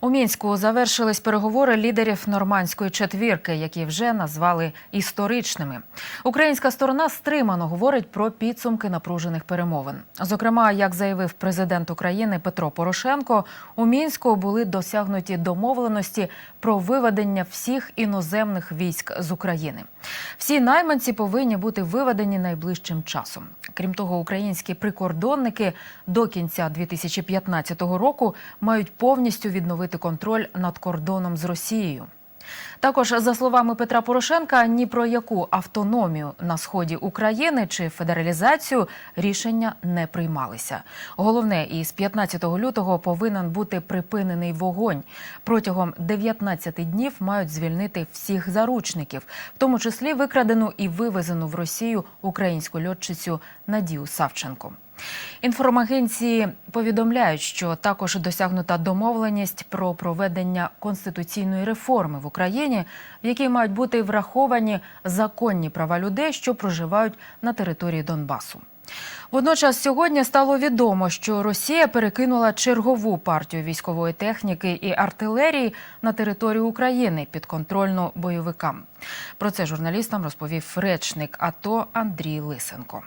У мінську завершились переговори лідерів нормандської четвірки, які вже назвали історичними. Українська сторона стримано говорить про підсумки напружених перемовин. Зокрема, як заявив президент України Петро Порошенко, у мінську були досягнуті домовленості про виведення всіх іноземних військ з України. Всі найманці повинні бути виведені найближчим часом. Крім того, українські прикордонники до кінця 2015 року мають повністю відновити контроль над кордоном з Росією. Також, за словами Петра Порошенка, ні про яку автономію на сході України чи федералізацію рішення не приймалися. Головне, із 15 лютого повинен бути припинений вогонь. Протягом 19 днів мають звільнити всіх заручників, в тому числі викрадену і вивезену в Росію українську льотчицю Надію Савченко. Інформагенції повідомляють, що також досягнута домовленість про проведення конституційної реформи в Україні, в якій мають бути враховані законні права людей, що проживають на території Донбасу. Водночас сьогодні стало відомо, що Росія перекинула чергову партію військової техніки і артилерії на територію України підконтрольну бойовикам. Про це журналістам розповів речник АТО Андрій Лисенко.